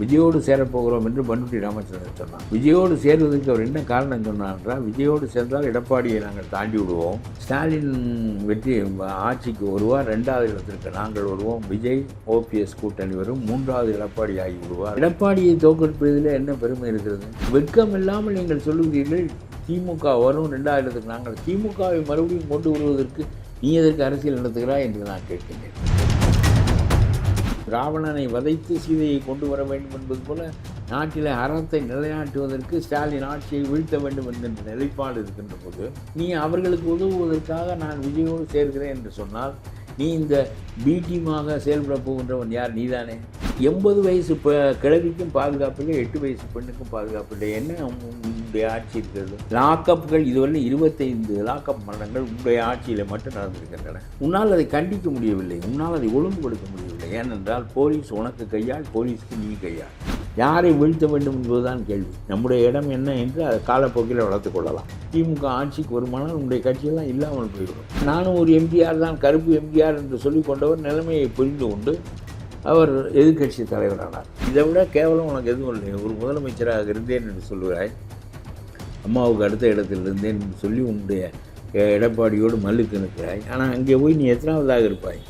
விஜயோடு சேரப்போகிறோம் என்று பண்ருட்டி ராமச்சந்திரன் சொன்னார் விஜயோடு சேர்வதற்கு அவர் என்ன காரணம் சொன்னார் என்றால் விஜயோடு சேர்ந்தால் எடப்பாடியை நாங்கள் தாண்டி விடுவோம். ஸ்டாலின் வெற்றி ஆட்சிக்கு வருவார் ரெண்டாவது இடத்திற்கு நாங்கள் வருவோம். விஜய் ஓபிஎஸ் கூட்டணி வரும் மூன்றாவது எடப்பாடி ஆகி விடுவார். எடப்பாடியை தோற்கடிப்பதில் என்ன பெருமை இருக்கிறது? வெட்கம் இல்லாமல் நீங்கள் சொல்லுகிறீர்கள் திமுக வரும் ரெண்டாவது இடத்துக்கு நாங்கள் திமுகவை மறுபடியும் கொண்டு வருவதற்கு நீ எதற்கு அரசியல் நடத்துகிறாய் என்று நான் கேட்கின்றேன். ராவணனை வதைத்து சீதையை கொண்டு வர வேண்டும் என்பது போல நாட்டில் அறத்தை நிலைநாட்டுவதற்கு ஸ்டாலின் ஆட்சியை வீழ்த்த வேண்டும் என்கின்ற நிலைப்பாடு இருக்கின்ற போது நீ அவர்களுக்கு உதவுவதற்காக நான் விஜயோடு சேர்கிறேன் என்று சொன்னால் நீ இந்த பீட்டியமாக செயல்பட போகின்றவன் யார்? நீதானே. எண்பது வயசு ப கிழவிக்கும் பாதுகாப்பில்லை எட்டு வயசு பெண்ணுக்கும் பாதுகாப்பில்லை என்ன உங்களுடைய ஆட்சி இருக்கிறது? லாக்கப்புகள் இதுவரை இருபத்தைந்து லாக்கப் மரணங்கள் உங்களுடைய ஆட்சியில் மட்டும் நடந்திருக்கின்றன. உன்னால் அதை கண்டிக்க முடியவில்லை. உன்னால் அதை ஒழுங்குபடுத்த முடியவில்லை. ஏனென்றால் போலீஸ் உனக்கு கையால் போலீஸ்க்கு நீ கையால். யாரை வீழ்த்த வேண்டும் என்பதுதான் கேள்வி. நம்முடைய இடம் என்ன என்று அதை காலப்போக்கில் வளர்த்து கொள்ளலாம். திமுக ஆட்சிக்கு வருமானால் உங்களுடைய கட்சியெல்லாம் இல்லாமல் போயிடும் நானும் ஒரு எம்ஜிஆர் தான் கருப்பு எம்ஜிஆர் என்று சொல்லி கொண்டவர் நிலைமையை புரிந்து கொண்டு அவர் எதிர்க்கட்சி தலைவரானார். இதை விட கேவலம் உனக்கு எதுவும் இல்லை. ஒரு முதலமைச்சராக இருந்தேன் என்று சொல்லுகிறாய். அம்மாவுக்கு அடுத்த இடத்தில் இருந்தேன் என்று சொல்லி உன்னுடைய எடப்பாடியோடு மல்லுக்கு நிற்கிறாய். ஆனால் அங்கே போய் நீ எத்தனாவதாக இருப்பாய்?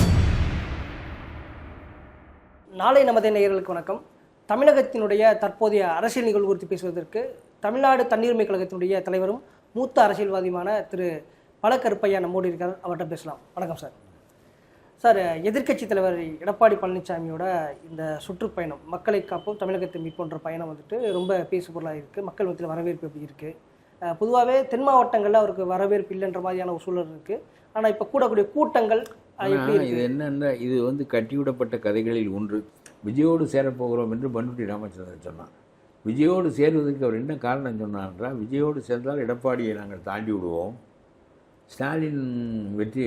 நாளை நமது நேயர்களுக்கு வணக்கம். தமிழகத்தினுடைய தற்போதைய அரசியல் நிகழ்வு குறித்து பேசுவதற்கு தமிழ்நாடு தண்ணீர்மை கழகத்தினுடைய தலைவரும் மூத்த அரசியல்வாதியுமான திரு பழக்கருப்பையா நம்மோடு இருக்கார். அவர்கிட்ட பேசலாம். வணக்கம் சார். சார் எதிர்க்கட்சி தலைவர் எடப்பாடி பழனிசாமியோட இந்த சுற்றுப்பயணம் மக்களை காப்போம் தமிழகத்தை மீட்போன்ற பயணம் வந்துட்டு ரொம்ப பேசு பொருளாக இருக்குது மக்கள் மத்தியில் வரவேற்பு எப்படி இருக்குது பொதுவாகவே தென் மாவட்டங்களில் அவருக்கு வரவேற்பு இல்லைன்ற மாதிரியான ஒரு சூழல் இருக்குது ஆனால் இப்போ கூடக்கூடிய கூட்டங்கள் இது என்னென்ன இது வந்து கட்டிவிடப்பட்ட கதைகளில் ஒன்று. விஜயோடு சேரப்போகிறோம் என்று பண்ருட்டி ராமச்சந்திரன் சொன்னார் விஜயோடு சேர்வதற்கு அவர் என்ன காரணம் சொன்னார் என்றால் விஜயோடு சேர்ந்தால் எடப்பாடியை நாங்கள் தாண்டி விடுவோம். ஸ்டாலின் வெற்றி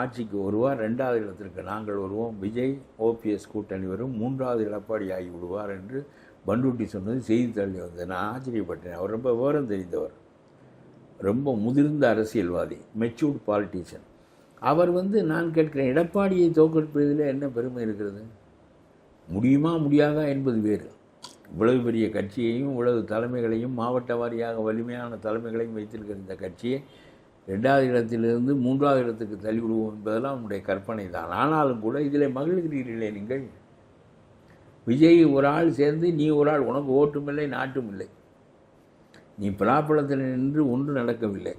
ஆட்சிக்கு வருவார் ரெண்டாவது இடத்திற்கு நாங்கள் வருவோம். விஜய் ஓபிஎஸ் கூட்டணி வரும் மூன்றாவது எடப்பாடி ஆகி விடுவார் என்று பண்ருட்டி சொன்னது செய்தித்தாளில் வந்தது. நான் ஆச்சரியப்பட்டேன். அவர் ரொம்ப விவரம் தெரிந்தவர். ரொம்ப முதிர்ந்த அரசியல்வாதி மெச்சூர்ட் பாலிட்டிஷியன் அவர் வந்து நான் கேட்கிறேன் எடப்பாடியை தோற்கடிப்பதில் என்ன பெருமை இருக்கிறது? முடியுமா முடியாதா என்பது வேறு. இவ்வளவு பெரிய கட்சியையும் இவ்வளவு தலைமைகளையும் மாவட்ட வாரியாக வலிமையான தலைமைகளையும் வைத்திருக்கிற இந்த கட்சியை ரெண்டாவது இடத்திலிருந்து மூன்றாவது இடத்துக்கு தள்ளிவிடுவோம் என்பதெல்லாம் உன்னுடைய கற்பனை தான் ஆனாலும் கூட இதில் மகிழ்கிறீர்களே நீங்கள்? விஜய் ஒரு ஆள் சேர்ந்து நீ ஒரு ஆள் உனக்கு ஓட்டும் இல்லை நாட்டும் இல்லை நீ பலாப்பழத்தில் நின்று ஒன்று நடக்கவில்லை.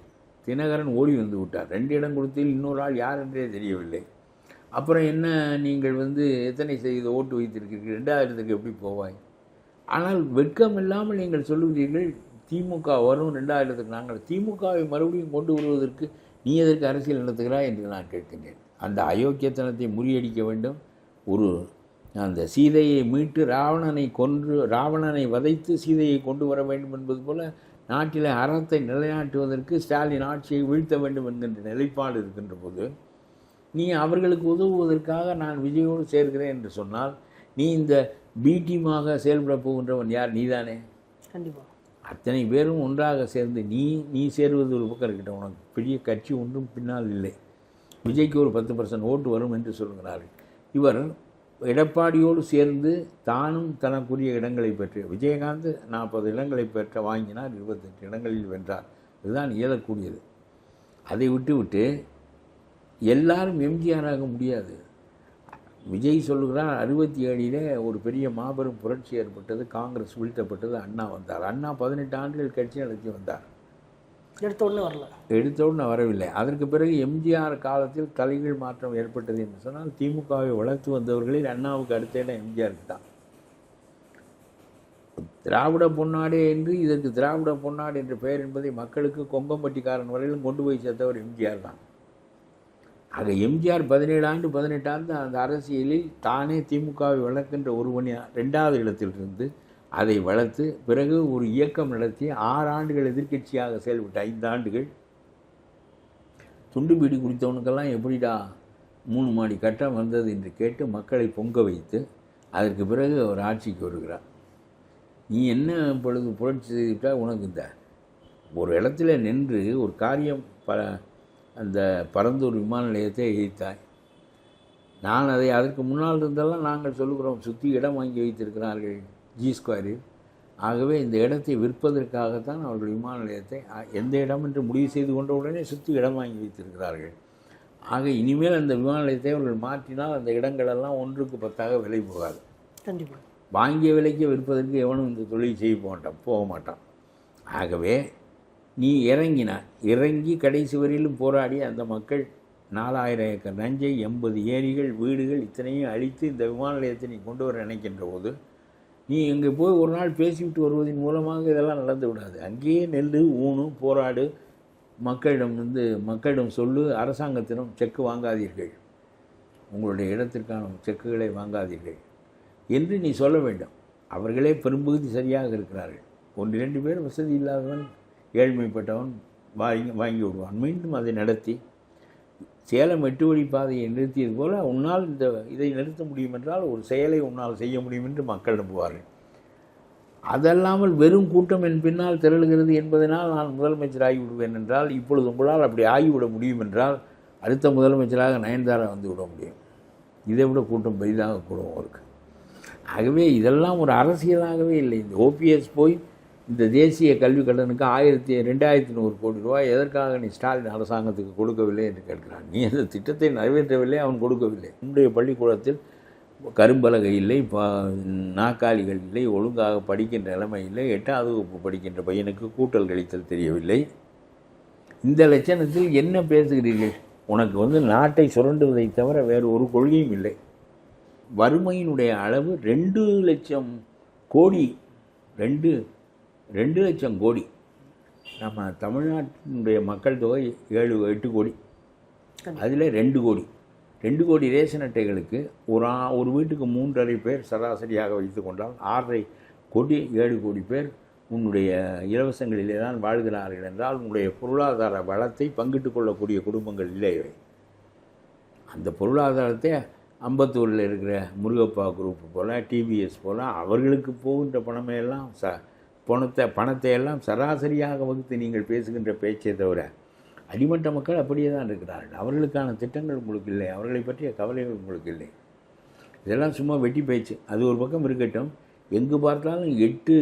தினகரன் ஓடி வந்து விட்டார். ரெண்டு இடம் கொடுத்தில் இன்னொரு ஆள் யார் என்றே தெரியவில்லை. அப்புறம் என்ன நீங்கள் வந்து எத்தனை செய்த ஓட்டு வைத்திருக்கிறீர்கள்? ரெண்டாயிரத்துக்கு எப்படி போவாய்? ஆனால் வெட்கம் இல்லாமல் நீங்கள் சொல்லுகிறீர்கள் திமுக வரும் ரெண்டாயிரத்துக்கு நாங்கள் திமுகவை மறுபடியும் கொண்டு வருவதற்கு நீ எதற்கு அரசியல் நடத்துகிறாய் என்று நான் கேட்கின்றேன். அந்த அயோக்கியத்தனத்தை முறியடிக்க வேண்டும். ஒரு அந்த சீதையை மீட்டு ராவணனை கொன்று ராவணனை வதைத்து சீதையை கொண்டு வர வேண்டும் என்பது போல நாட்டில் அறத்தை நிலைநாட்டுவதற்கு ஸ்டாலின் ஆட்சியை வீழ்த்த வேண்டும் என்கின்ற நிலைப்பாடு இருக்கின்ற போது நீ அவர்களுக்கு உதவுவதற்காக நான் விஜயோடு சேர்க்கிறேன் என்று சொன்னால் நீ இந்த பி டீமாக செயல்பட போகின்றவன் யார்? நீதானே? கண்டிப்பாக அத்தனை பேரும் ஒன்றாக சேர்ந்து நீ நீ சேருவது ஒரு பக்கம் இருக்கட்டும் உனக்கு பெரிய கட்சி ஒன்றும் பின்னால் இல்லை. விஜய்க்கு ஒரு பத்து பர்சன்ட் ஓட்டு வரும் என்று சொல்கிறார்கள். இவர் எடப்பாடியோடு சேர்ந்து தானும் தனக்குரிய இடங்களை பெற்று விஜயகாந்த் நாற்பது இடங்களை பெற்ற வாங்கினார் இருபத்தெட்டு இடங்களில் வென்றார். இதுதான் இயலக்கூடியது அதை விட்டுவிட்டு எல்லாரும் எம்ஜிஆராக முடியாது. விஜய் சொல்லுகிறார் அறுபத்தி ஏழிலே ஒரு பெரிய மாபெரும் புரட்சி ஏற்பட்டது காங்கிரஸ் வீழ்த்தப்பட்டது அண்ணா வந்தார். அண்ணா பதினெட்டு ஆண்டுகள் கட்சி நடத்தி வந்தார். எடுத்த உடனே வரல. வரவில்லை. அதற்கு பிறகு எம்ஜிஆர் காலத்தில் தலைகீழ் மாற்றம் ஏற்பட்டது என்று சொன்னால் திமுகவை வளர்த்து வந்தவர்களில் அண்ணாவுக்கு அடுத்த இடம் எம்ஜிஆருக்கு தான். திராவிட பொன்னாடு என்று இதற்கு திராவிட பொன்னாடு என்ற பெயர் என்பதை மக்களுக்கு கொங்கம்பட்டிக்காரன் வரையிலும் கொண்டு போய் சேர்த்தவர் எம்ஜிஆர் தான். ஆக எம்ஜிஆர் பதினேழு ஆண்டு பதினெட்டு ஆண்டு அந்த அரசியலில் தானே திமுகவை வளர்க்கின்ற ஒருவன் ரெண்டாவது இடத்திலிருந்து அதை வளர்த்து பிறகு ஒரு இயக்கம் நடத்தி ஆறு ஆண்டுகள் எதிர்க்கட்சியாக செயல்பட்ட ஐந்து ஆண்டுகள். துண்டு பீடி குடித்தவனுக்கெல்லாம் எப்படிடா மூணு மாடி கட்டம் வந்தது என்று கேட்டு மக்களை பொங்க வைத்து அதற்கு பிறகு அவர் ஆட்சிக்கு வருகிறார் நீ என்ன பொழுது புரட்சி செய்துவிட்டால் உனக்கு இந்த ஒரு இடத்துல நின்று ஒரு காரியம் ப அந்த பரந்தூர் விமான நிலையத்தை எரித்தாய் நான் அதை அதற்கு முன்னால் இருந்தெல்லாம் நாங்கள் சொல்லுகிறோம். சுற்றி இடம் வாங்கி வைத்திருக்கிறார்கள். ஜி ஸ்கொயரில் ஆகவே இந்த இடத்தை விற்பதற்காகத்தான் அவர்கள் விமான நிலையத்தை எந்த இடம் என்று முடிவு செய்து கொண்ட உடனே சுற்றி இடம் வாங்கி வைத்திருக்கிறார்கள். ஆக இனிமேல் அந்த விமான நிலையத்தை அவர்கள் மாற்றினால் அந்த இடங்களெல்லாம் ஒன்றுக்கு பத்தாக விலை போகாது. கண்டிப்பாக வாங்கிய விலைக்கு விற்பதற்கு எவனும் இந்த தொழில் செய்ய மாட்டான் போக மாட்டான். ஆகவே நீ இறங்கினாய் இறங்கி கடைசி வரையிலும் போராடி அந்த மக்கள் நாலாயிரம் ஏக்கர் நஞ்சை எண்பது ஏரிகள் வீடுகள் இத்தனையும் அழித்து இந்த விமான நிலையத்தை நீ கொண்டு வர நினைக்கின்ற போது நீ இங்கே போய் ஒரு நாள் பேசிவிட்டு வருவதன் மூலமாக இதெல்லாம் நடந்து விடாது. அங்கேயே நெல் ஊனு போராடு. மக்களிடம் வந்து மக்களிடம் சொல்லு அரசாங்கத்திடம் செக்கு வாங்காதீர்கள். உங்களுடைய இடத்திற்கான செக்குகளை வாங்காதீர்கள். என்று நீ சொல்ல வேண்டும். அவர்களே பெரும்பகுதி சரியாக இருக்கிறார்கள். ஒன்று இரண்டு பேர் வசதி இல்லாதவன் ஏழ்மைப்பட்டவன் வாங்கி வாங்கி விடுவான். மீண்டும் அதை நடத்தி சேலம் எட்டு வழி பாதையை நிறுத்தியது போல உன்னால் இந்த இதை நிறுத்த முடியும் என்றால் ஒரு செயலை உன்னால் செய்ய முடியும் என்று மக்கள் நம்புவார்கள். அதல்லாமல் வெறும் கூட்டம் என் பின்னால் திரளுகிறது என்பதனால் நான் முதலமைச்சர் ஆகிவிடுவேன் என்றால் இப்பொழுது உங்களால் அப்படி ஆகிவிட முடியும் என்றால் அடுத்த முதலமைச்சராக நயன்தாரா வந்து விட முடியும். இதை விட கூட்டம் பெரிதாக கூடும் அவருக்கு. ஆகவே இதெல்லாம் ஒரு அரசியலாகவே இல்லை. இந்த ஓபிஎஸ் போய் இந்த தேசிய கல்விக் கடனுக்கு ஆயிரத்தி ரெண்டாயிரத்தி நூறு கோடி ரூபாய் எதற்காக நீ ஸ்டாலின் அரசாங்கத்துக்கு கொடுக்கவில்லை என்று கேட்கிறான்? நீ அந்த திட்டத்தை நிறைவேற்றவில்லை அவன் கொடுக்கவில்லை. உன்னுடைய பள்ளிக்கூடத்தில் கரும்பலகை இல்லை நாக்காளிகள் நாற்காலிகள் இல்லை ஒழுங்காக படிக்கின்ற நிலைமை இல்லை எட்டாவது வகுப்பு படிக்கின்ற பையனுக்கு கூட்டல் கழித்தல் தெரியவில்லை. இந்த லட்சணத்தில் என்ன பேசுகிறீர்கள்? உனக்கு வந்து நாட்டை சுரண்டுவதை தவிர வேறு ஒரு கொள்கையும் இல்லை. வறுமையினுடைய அளவு ரெண்டு லட்சம் கோடி ரெண்டு ரெண்டு லட்சம் கோடி. நம்ம தமிழ்நாட்டினுடைய மக்கள் தொகை ஏழு எட்டு கோடி. அதில் ரெண்டு கோடி. ரெண்டு கோடி ரேஷன் அட்டைகளுக்கு ஒரு ஒரு வீட்டுக்கு மூன்றரை பேர் சராசரியாக வைத்து கொண்டால் ஆறரை கோடி ஏழு கோடி பேர் உன்னுடைய இலவசங்களிலே தான் வாழ்கிறார்கள் என்றால் உன்னுடைய பொருளாதார வளத்தை பங்கிட்டு கொள்ளக்கூடிய குடும்பங்கள் இல்லை இவை. அந்த பொருளாதாரத்தை அம்பத்தூரில் இருக்கிற முருகப்பா குரூப் போல் டிவிஎஸ் போல் அவர்களுக்கு போகின்ற பணமையெல்லாம் ச பணத்தை பணத்தை எல்லாம் சராசரியாக வகுத்து நீங்கள் பேசுகின்ற பேச்சை தவிர அடிமட்ட மக்கள் அப்படியே தான் இருக்கிறார்கள். அவர்களுக்கான திட்டங்கள் உங்களுக்கு இல்லை. அவர்களை பற்றிய கவலைகள் உங்களுக்கு இல்லை. இதெல்லாம் சும்மா வெட்டி பேச்சு. அது ஒரு பக்கம் இருக்கட்டும். எங்கு பார்த்தாலும் எட்டு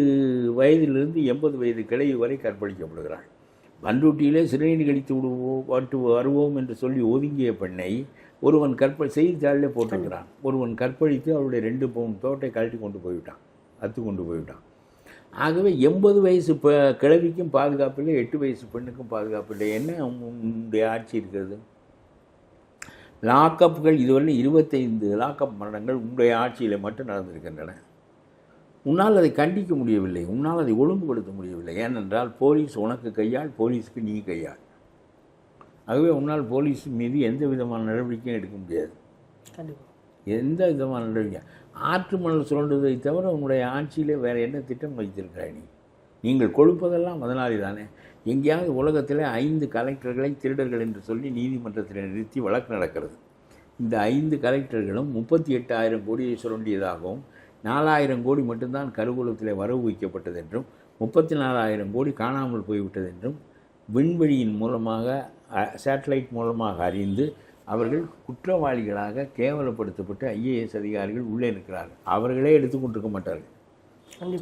வயதிலிருந்து எண்பது வயது கிளை வரை கற்பழிக்கப்படுகிறாள் பண்ருட்டியிலே சிறையில் கழித்து விடுவோம் வாட்டு வருவோம் என்று சொல்லி ஒதுங்கிய பெண்ணை ஒருவன் கற்ப செய்தித்தாளிலே போட்டிருக்கிறான். ஒருவன் கற்பழித்து அவருடைய ரெண்டு பவுன் தோட்டை கழட்டி கொண்டு போய்விட்டான். அத்து கொண்டு போய்விட்டான். ஆகவே எண்பது வயசு ப கிழவிக்கும் பாதுகாப்பு இல்லை எட்டு வயசு பெண்ணுக்கும் பாதுகாப்பு இல்லை. என்ன உன்னுடைய ஆட்சி இருக்கிறது? லாக்கப்புகள் இதுவரை இருபத்தைந்து லாக்கப் மரணங்கள் உங்களுடைய ஆட்சியில் மட்டும் நடந்திருக்கின்றன. உன்னால் அதை கண்டிக்க முடியவில்லை. உன்னால் அதை ஒழுங்குபடுத்த முடியவில்லை. ஏனென்றால் போலீஸ் உனக்கு கையாள் போலீஸுக்கு நீ கையாள் ஆகவே உன்னால் போலீஸ் மீது எந்த விதமான நடவடிக்கையும் எடுக்க முடியாது. எந்த விதமான நடவடிக்கை? ஆற்று மணல் சுரண்டுவதை தவிர உங்களுடைய ஆட்சியிலே வேறு என்ன திட்டம் வைத்திருக்கிறாய் நீ? நீங்கள் கொழுப்பதெல்லாம் முதலாளி தானே. எங்கேயாவது உலகத்தில் ஐந்து கலெக்டர்களை திருடர்கள் என்று சொல்லி நீதிமன்றத்தில் நிறுத்தி வழக்கு நடக்கிறது. இந்த ஐந்து கலெக்டர்களும் முப்பத்தி எட்டாயிரம் கோடியை சுரண்டியதாகவும் நாலாயிரம் கோடி மட்டும்தான் கருவூலத்தில் வரவு வைக்கப்பட்டது என்றும் முப்பத்தி நாலாயிரம் கோடி காணாமல் போய்விட்டது என்றும் விண்வெளியின் மூலமாக சேட்டலைட் மூலமாக அறிந்து அவர்கள் குற்றவாளிகளாக கேவலப்படுத்தப்பட்டு ஐஏஎஸ் அதிகாரிகள் உள்ளே இருக்கிறார்கள் அவர்களே எடுத்துக்கொண்டிருக்க மாட்டார்கள்.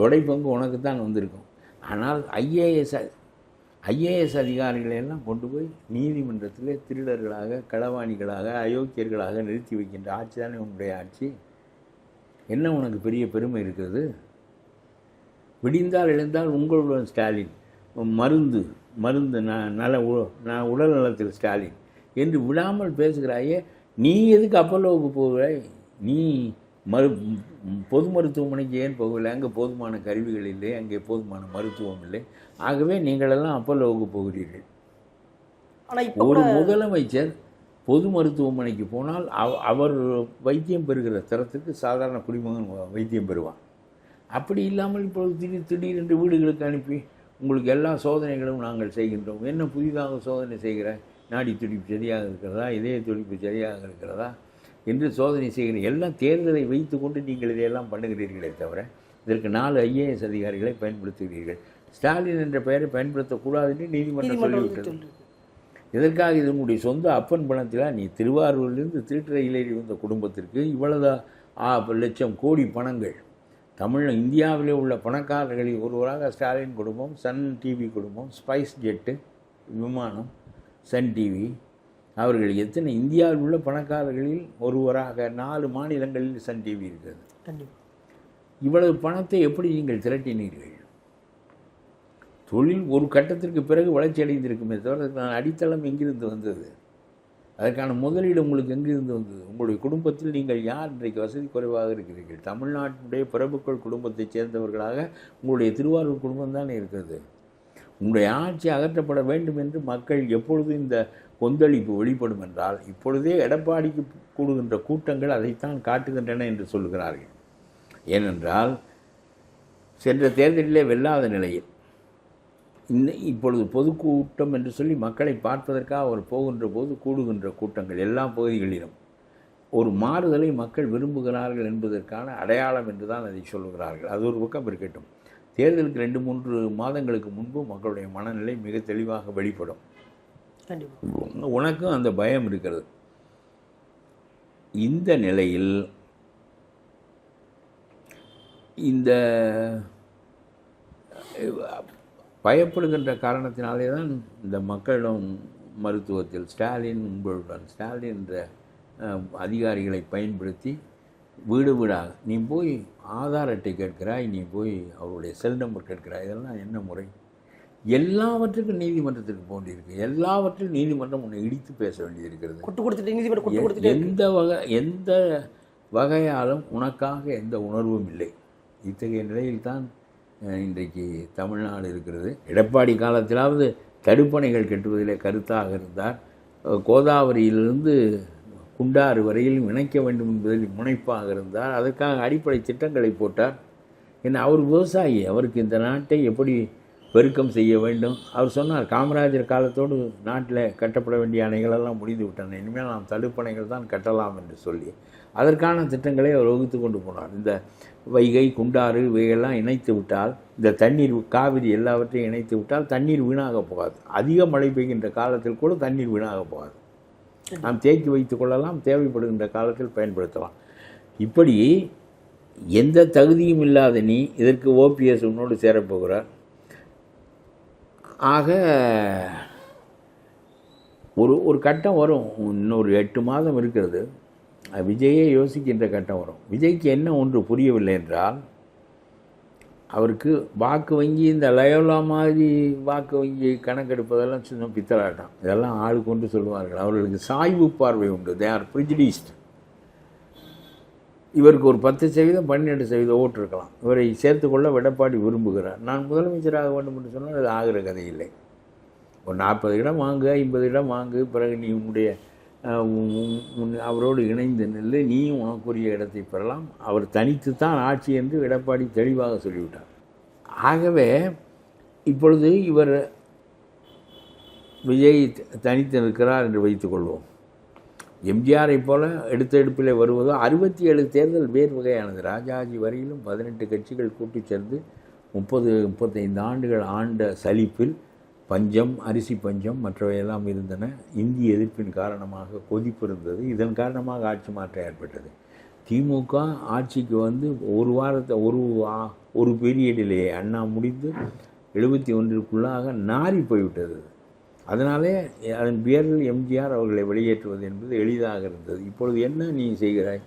தொடை பங்கு உனக்கு தான் வந்திருக்கும். ஆனால் ஐஏஎஸ் ஐஏஎஸ் அதிகாரிகளை எல்லாம் கொண்டு போய் நீதிமன்றத்தில் திருடர்களாக களவாணிகளாக அயோக்கியர்களாக நிறுத்தி வைக்கின்ற ஆட்சி தானே உன்னுடைய ஆட்சி? என்ன உனக்கு பெரிய பெருமை இருக்கிறது? விடிந்தால் எழுந்தால் உங்களுடன் ஸ்டாலின். மருந்து மருந்து ந நல உ ந உடல் நலத்தில் ஸ்டாலின். என்று விடாமல் பேசுகிறாயே நீ எதுக்கு அப்பல்லோவுக்கு போகிறாய் நீ மரு பொது மருத்துவமனைக்கு ஏன் போகவில்லை? அங்கே போதுமான கருவிகள் இல்லை அங்கே போதுமான மருத்துவம் இல்லை. ஆகவே நீங்களெல்லாம் அப்பல்லோவுக்கு போகிறீர்கள். ஒரு முதலமைச்சர் பொது மருத்துவமனைக்கு போனால் அவ- அவர் வைத்தியம் பெறுகிற தரத்துக்கு சாதாரண குடிமகன் வைத்தியம் பெறுவான். அப்படி இல்லாமல் இப்பொழுது திடீர் திடீரென்று வீடுகளுக்கு அனுப்பி உங்களுக்கு எல்லா சோதனைகளும் நாங்கள் செய்கின்றோம். என்ன புதிதாக சோதனை செய்கிற நாடி துடிப்பு சரியாக இருக்கிறதா இதய துடிப்பு சரியாக இருக்கிறதா என்று சோதனை செய்கிற எல்லாம் தேர்தலை வைத்துக்கொண்டு நீங்கள் இதையெல்லாம் பண்ணுகிறீர்களே தவிர இதற்கு நாலு ஐஏஎஸ் அதிகாரிகளை பயன்படுத்துகிறீர்கள். ஸ்டாலின் என்ற பெயரை பயன்படுத்தக்கூடாது என்று நீதிமன்றம் சொல்லிவிட்டது. இதற்காக இது உங்களுடைய சொந்த அப்பன் பணத்தில்? நீ திருவாரூரிலிருந்து திருட்டுறையில் வந்த குடும்பத்திற்கு இவ்வளவு லட்சம் கோடி பணங்கள். தமிழ் இந்தியாவிலே உள்ள பணக்காரர்களில் ஒருவராக ஸ்டாலின் குடும்பம் சன் டிவி குடும்பம் ஸ்பைஸ் ஜெட்டு விமானம் சன் டிவி அவர்கள் எத்தனை இந்தியாவில் உள்ள பணக்காரர்களில் ஒருவராக நாலு மாநிலங்களில் சன் டிவி இருக்கிறது. இவ்வளவு பணத்தை எப்படி நீங்கள் திரட்டினீர்கள்? தொழில் ஒரு கட்டத்திற்கு பிறகு வளர்ச்சி அடைந்திருக்குமே தவிர அடித்தளம் எங்கிருந்து வந்தது? அதற்கான முதலீடு உங்களுக்கு எங்கிருந்து வந்தது? உங்களுடைய குடும்பத்தில் நீங்கள் யார் இன்றைக்கு வசதி குறைவாக இருக்கிறீர்கள்? தமிழ்நாட்டினுடைய பிரபுக்கள் குடும்பத்தைச் சேர்ந்தவர்களாக உங்களுடைய திருவாரூர் குடும்பம் தானே இருக்கிறது? உங்களுடைய ஆட்சி அகற்றப்பட வேண்டும் என்று மக்கள் எப்பொழுது இந்த கொந்தளிப்பு வெளிப்படும் என்றால் இப்பொழுதே எடப்பாடிக்கு கூடுகின்ற கூட்டங்கள் அதைத்தான் காட்டுகின்றன என்று சொல்கிறார்கள் ஏனென்றால் சென்ற தேர்தலிலே வெல்லாத நிலையில் இந்த இப்பொழுது பொதுக்கூட்டம் என்று சொல்லி மக்களை பார்ப்பதற்காக அவர் போகின்ற போது கூடுகின்ற கூட்டங்கள் எல்லா பகுதிகளிலும் ஒரு மாறுதலை மக்கள் விரும்புகிறார்கள் என்பதற்கான அடையாளம் என்று தான் அதை சொல்கிறார்கள் அது ஒரு பக்கம் இருக்கட்டும். தேர்தலுக்கு ரெண்டு மூன்று மாதங்களுக்கு முன்பு மக்களுடைய மனநிலை மிக தெளிவாக வெளிப்படும். உனக்கும் அந்த பயம் இருக்கிறது. இந்த நிலையில் இந்த பயப்படுகின்ற காரணத்தினாலே தான் இந்த மக்களிடம் மருத்துவத்தில் ஸ்டாலின் உங்களுடன் ஸ்டாலின் என்ற அதிகாரிகளை பயன்படுத்தி வீடு வீடாக நீ போய் ஆதார் அட்டை கேட்கிறாய் நீ போய் அவருடைய செல் நம்பர் கேட்கிறாய். இதெல்லாம் என்ன முறை? எல்லாவற்றுக்கும் நீதிமன்றத்திற்கு போண்டிருக்கு எல்லாவற்றிலும் நீதிமன்றம் உன்னை இடித்து பேச வேண்டியிருக்கிறது. கொட்டு கொடுத்துட்டு கொடுத்துட்டு எந்த வகை எந்த வகையாலும் உனக்காக எந்த உணர்வும் இல்லை. இத்தகைய நிலையில்தான் இன்றைக்கு தமிழ்நாடு இருக்கிறது. எடப்பாடி காலத்திலாவது தடுப்பணைகள் கட்டுவதிலே கருத்தாக இருந்தார். கோதாவரியிலிருந்து குண்டாறு வரையிலும் இணைக்க வேண்டும் என்பதில் முனைப்பாக இருந்தார். அதற்காக அடிப்படை திட்டங்களை போட்டார். என்ன அவர் விவசாயி. அவருக்கு இந்த நாட்டை எப்படி பெருக்கம் செய்ய வேண்டும்? அவர் சொன்னார் காமராஜர் காலத்தோடு நாட்டில் கட்டப்பட வேண்டிய அணைகளெல்லாம் முடிந்து விட்டன. இனிமேல் நாம் தடுப்பணைகள் தான் கட்டலாம் என்று சொல்லி. அதற்கான திட்டங்களை அவர் வகுத்து கொண்டு போனார். இந்த வைகை குண்டாறு இவையெல்லாம் இணைத்து விட்டால் இந்த தண்ணீர் காவிரி எல்லாவற்றையும் இணைத்து விட்டால் தண்ணீர் வீணாக போகாது. அதிக மழை பெய்கின்ற காலத்தில் கூட தண்ணீர் வீணாக போகாது. நாம் தேக்கி வைத்து கொள்ளலாம் தேவைப்படுகின்ற காலத்தில் பயன்படுத்தலாம். இப்படி எந்த தகுதியும் இல்லாத நீ இதற்கு ஓபிஎஸ் உன்னோடு சேரப்போகிறார் ஆக ஒரு ஒரு கட்டம் வரும். இன்னொரு எட்டு மாதம் இருக்கிறது. விஜயே யோசிக்கின்ற கட்டம் வரும். விஜய்க்கு என்ன ஒன்று புரியவில்லை என்றால் அவருக்கு வாக்கு வங்கி இந்த லயோலா மாதிரி வாக்கு வங்கி கணக்கெடுப்பதெல்லாம் சின்ன பித்தலாட்டம். இதெல்லாம் ஆள் கொண்டு சொல்லுவார்கள். அவர்களுக்கு சாய்வு பார்வை உண்டு. தே ஆர் ப்ரிஜிடிஸ்ட் இவருக்கு ஒரு பத்து சதவீதம் பன்னெண்டு சதவீதம் ஓட்டு இருக்கலாம். இவரை சேர்த்துக்கொள்ள எடப்பாடி விரும்புகிறார். நான் முதலமைச்சராக வேண்டும் என்று சொன்னால் அது ஆகிற கதை இல்லை ஒரு நாற்பது இடம் வாங்கு ஐம்பது இடம் வாங்கு பிறகு நீ உன்னுடைய அவரோடு இணைந்து நில்லு நீயும் உனக்குரிய இடத்தை பெறலாம். அவர் தனித்து தான் ஆட்சி என்று எடப்பாடி தெளிவாக சொல்லிவிட்டார். ஆகவே இப்பொழுது இவர் விஜய் தனித்து நிற்கிறார் என்று வைத்துக்கொள்வோம் எம்ஜிஆரை போல எடுத்த எடுப்பில் வருவதோ அறுபத்தி ஏழு தேர்தல் வேறு வகையானது. ராஜாஜி வரையிலும் பதினெட்டு கட்சிகள் கூட்டி சேர்ந்து முப்பது முப்பத்தைந்து ஆண்டுகள் ஆண்ட சலிப்பில் பஞ்சம் அரிசி பஞ்சம் மற்றவையெல்லாம் இருந்தன. இந்திய எதிர்ப்பின் காரணமாக கொதிப்பு இருந்தது. இதன் காரணமாக ஆட்சி மாற்றம் ஏற்பட்டது. திமுக ஆட்சிக்கு வந்து ஒரு வாரத்தை ஒரு ஒரு பீரியடிலேயே அண்ணா முடிந்து எழுபத்தி ஒன்றிற்குள்ளாக நாறி போய்விட்டது. அதனாலே அதன் பேரில் எம்ஜிஆர் அவர்களை வெளியேற்றுவது என்பது எளிதாக இருந்தது. இப்பொழுது என்ன நீ செய்கிறாய்?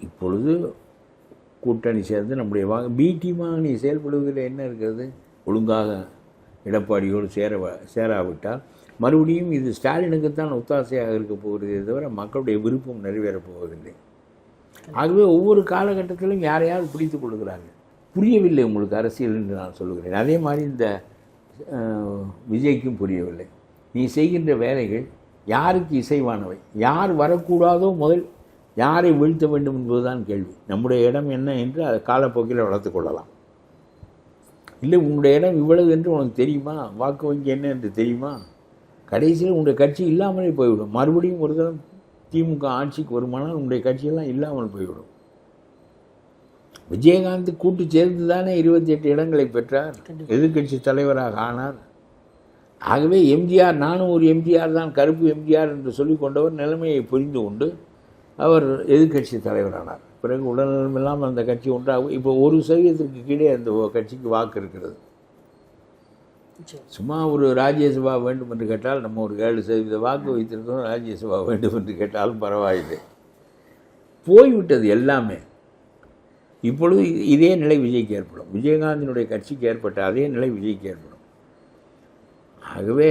இப்பொழுது கூட்டணி சேர்ந்து நம்முடைய வாங்க பி டீமாக நீ செயல்படுவதில் என்ன இருக்கிறது? ஒழுங்காக எடப்பாடியோடு சேர சேராவிட்டால் மறுபடியும் இது ஸ்டாலினுக்கு தான் ஒத்தாசையாக இருக்க போகிறதே தவிர மக்களுடைய விருப்பம் நிறைவேறப் போவதில்லை. ஆகவே ஒவ்வொரு காலகட்டத்திலும் யாரையாவது பிடித்து கொள்கிறார்கள். புரியவில்லை உங்களுக்கு அரசியல் என்று நான் சொல்லுகிறேன். அதே மாதிரி இந்த விஜய்க்கும் புரியவில்லை. நீ செய்கின்ற வேலைகள் யாருக்கு இசைவானவை? யார் வரக்கூடாதோ முதல் யாரை வீழ்த்த வேண்டும் என்பதுதான் கேள்வி. நம்முடைய இடம் என்ன என்று அதை காலப்போக்கில் வளர்த்து கொள்ளலாம். இல்லை உன்னுடைய இடம் இவ்வளவு என்று உனக்கு தெரியுமா? வாக்கு வங்கி என்ன என்று தெரியுமா? கடைசியில் உன்னுடைய கட்சி இல்லாமலே போய்விடும். மறுபடியும் ஒரு தரம் திமுக ஆட்சிக்கு வருமானால் உன்னுடைய கட்சியெல்லாம் இல்லாமல் போய்விடும். விஜயகாந்த் கூட்டு சேர்ந்து தானே இருபத்தி எட்டு இடங்களை பெற்றார். எதிர்க்கட்சி தலைவராக ஆனார். ஆகவே எம்ஜிஆர் நானும் ஒரு எம்ஜிஆர் தான் கருப்பு எம்ஜிஆர் என்று சொல்லிக் கொண்டவர் நிலைமையை புரிந்து கொண்டு அவர் எதிர்க்கட்சி தலைவரானார். பிறகு உடல்நலம் இல்லாமல் அந்த கட்சி ஒன்றாகும். இப்போ ஒரு சதவீதத்திற்கு கீழே அந்த கட்சிக்கு வாக்கு இருக்கிறது. சும்மா ஒரு ராஜ்யசபா வேண்டும் என்று கேட்டால் நம்ம ஒரு ஏழு சதவீத வாக்கு வைத்திருக்கோம் ராஜ்யசபா வேண்டும் என்று கேட்டாலும் பரவாயில்லை. போய்விட்டது எல்லாமே. இப்பொழுது இதே நிலை விஜய்க்கு ஏற்படும். விஜயகாந்தினுடைய கட்சிக்கு ஏற்பட்ட அதே நிலை விஜய்க்கு ஏற்படும். ஆகவே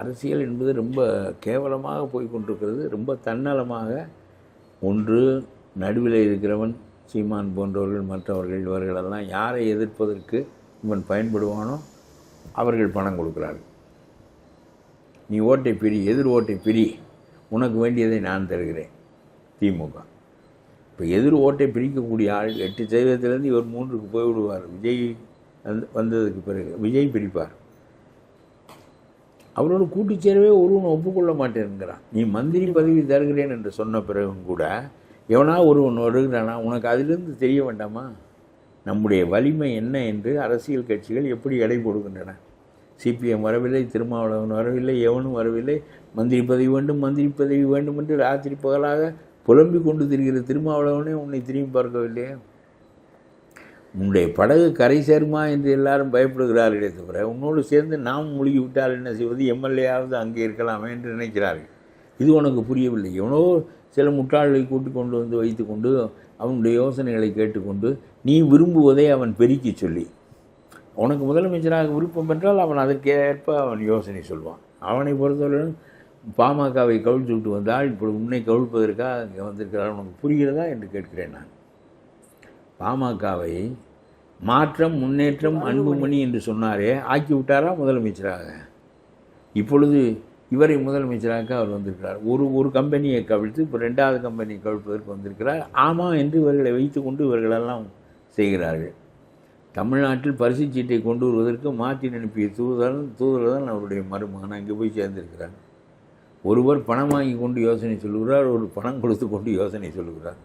அரசியல் என்பது ரொம்ப கேவலமாக போய் கொண்டிருக்கிறது. ரொம்ப தன்னலமாக ஒன்று நடுவில் இருக்கிறவன் சீமான் போன்றவர்கள் மற்றவர்கள் இவர்களெல்லாம் யாரை எதிர்ப்பதற்கு இவன் பயன்படுவானோ அவர்கள் பணம் கொடுக்கிறார்கள். நீ ஓட்டை பிரி எதிர் ஓட்டை பிரி உனக்கு வேண்டியதை நான் தருகிறேன் திமுக. இப்போ எதிர் ஓட்டை பிரிக்கக்கூடிய ஆள் எட்டு சதவீதத்திலேருந்து இவர் மூன்றுக்கு போய்விடுவார். விஜய் வந்து வந்ததுக்கு பிறகு விஜய் பிரிப்பார் அவரோட கூட்டுச்சேரவே ஒருவன் ஒப்புக்கொள்ள மாட்டேன்கிறான். நீ மந்திரி பதவி தருகிறேன் என்று சொன்ன பிறகும் கூட எவனா ஒருவன் வருகிறானா உனக்கு அதிலிருந்து தெரிய வேண்டாமா? நம்முடைய வலிமை என்ன என்று அரசியல் கட்சிகள் எப்படி எடை போடுகின்றன? சிபிஎம் வரவில்லை திருமாவளவன் வரவில்லை எவனும் வரவில்லை. மந்திரி பதவி வேண்டும் மந்திரி பதவி வேண்டும் என்று ராத்திரி பகலாக புலம்பி கொண்டு திரிகிற திருமாவளவனே உன்னை திரும்பி பார்க்கவில்லையே? உன்னுடைய படகு கரை சேருமா என்று எல்லாரும் பயப்படுகிறார்களே தவிர உன்னோடு சேர்ந்து நாம் மூழ்கி விட்டால் என்ன செய்வது? எம்எல்ஏயாவது அங்கே இருக்கலாமே என்று நினைக்கிறார்கள். இது உனக்கு புரியவில்லை. எவனோ சில முட்டாள்களை கூட்டு கொண்டு வந்து வைத்துக்கொண்டு அவனுடைய யோசனைகளை கேட்டுக்கொண்டு நீ விரும்புவதை அவன் பெருக்கி சொல்லி. உனக்கு முதலமைச்சராக விருப்பம் என்றால் அவன் அதற்கேற்ப அவன் யோசனை சொல்வான். அவனை பொறுத்தவரையிலும் பாமகவை கவிழ்த்து விட்டு வந்தால் இப்பொழுது உன்னை கவிழ்ப்பதற்காக இங்கே வந்திருக்கிறார் உனக்கு புரிகிறதா என்று கேட்கிறேன் நான். பாமகவை மாற்றம் முன்னேற்றம் அன்புமணி என்று சொன்னாரே ஆக்கி விட்டாரா முதலமைச்சராக? இப்பொழுது இவரை முதலமைச்சராக அவர் வந்திருக்கிறார். ஒரு ஒரு கம்பெனியை கவிழ்த்து இப்போ ரெண்டாவது கம்பெனியை கவிழ்ப்பதற்கு வந்திருக்கிறார். ஆமாம் என்று இவர்களை வைத்துக்கொண்டு இவர்களெல்லாம் செய்கிறார்கள். தமிழ்நாட்டில் பரிசு சீட்டை கொண்டு வருவதற்கு மாற்றி அனுப்பிய தூதரன் தூதர் தான் அவருடைய மருமகன். அங்கே போய் சேர்ந்திருக்கிறார். ஒருவர் பணம் வாங்கி கொண்டு யோசனை சொல்லுகிறார் ஒரு பணம் கொடுத்து கொண்டு யோசனை சொல்லுகிறார்.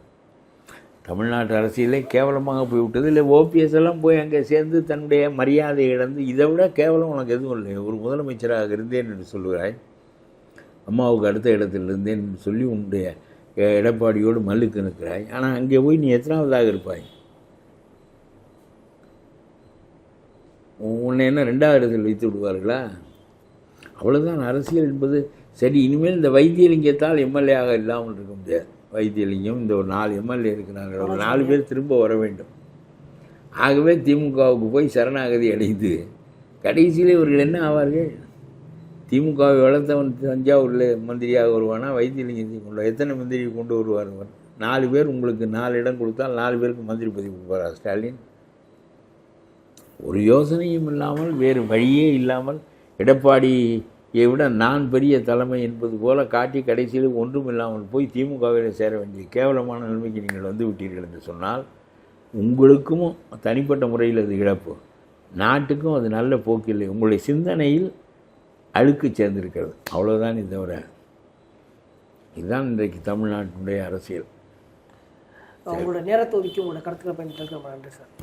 தமிழ்நாட்டு அரசியலே கேவலமாக போய்விட்டது. இல்லை ஓபிஎஸ் எல்லாம் போய் அங்கே சேர்ந்து தன்னுடைய மரியாதையை இழந்து இதை விட கேவலம் உனக்கு எதுவும் இல்லை. ஒரு முதலமைச்சராக இருந்தேன் என்று சொல்லுகிறாய். அம்மாவுக்கு அடுத்த இடத்துல இருந்தேன்னு சொல்லி உன்னுடைய எடப்பாடியோடு மல்லுக்கு நிற்கிறாய். ஆனால் அங்கே போய் நீ எத்தனாவதாக இருப்பாய்? உன்னை என்ன ரெண்டாவது இடத்தில் வைத்து விடுவார்களா? அவ்வளோதான் அரசியல் என்பது சரி இனிமேல் இந்த வைத்தியலிங்கத்தால் எம்எல்ஏயாக இல்லாமல் இருக்க முடியாது. வைத்தியலிங்கம் இந்த ஒரு நாலு எம்எல்ஏ இருக்கிறாங்க ஒரு நாலு பேர் திரும்ப வர வேண்டும். ஆகவே திமுகவுக்கு போய் சரணாகதி அடைந்து கடைசியில் இவர்கள் என்ன ஆவார்கள்? திமுகவை வளர்த்தவன் தஞ்சாவூரில் மந்திரியாக வருவானா? வைத்தியலிங்கத்தை கொண்டு எத்தனை மந்திரியை கொண்டு வருவார் அவர்? நாலு பேர் உங்களுக்கு நாலு இடம் கொடுத்தால் நாலு பேருக்கு மந்திரி பதவி கொடுப்பாரா ஸ்டாலின்? ஒரு யோசனையும் இல்லாமல் வேறு வழியே இல்லாமல் எடப்பாடியை விட நான் பெரிய தலைமை என்பது போல காட்டி கடைசியில் ஒன்றும் இல்லாமல் போய் திமுகவில் சேர வேண்டிய கேவலமான நிலைமைக்கு நீங்கள் வந்து விட்டீர்கள் என்று சொன்னால் உங்களுக்கும் தனிப்பட்ட முறையில் அது இழப்பு. நாட்டுக்கும் அது நல்ல போக்கில்லை. உங்களுடைய சிந்தனையில் அழுக்கு சேர்ந்திருக்கிறது. அவ்வளோதான் இது தவிர இதுதான் இன்றைக்கு தமிழ்நாட்டினுடைய அரசியல். உங்களோட நேரத்தை ஒதுக்கி உங்களோட கருத்துக்களை பயன்படுத்த நன்றி சார்.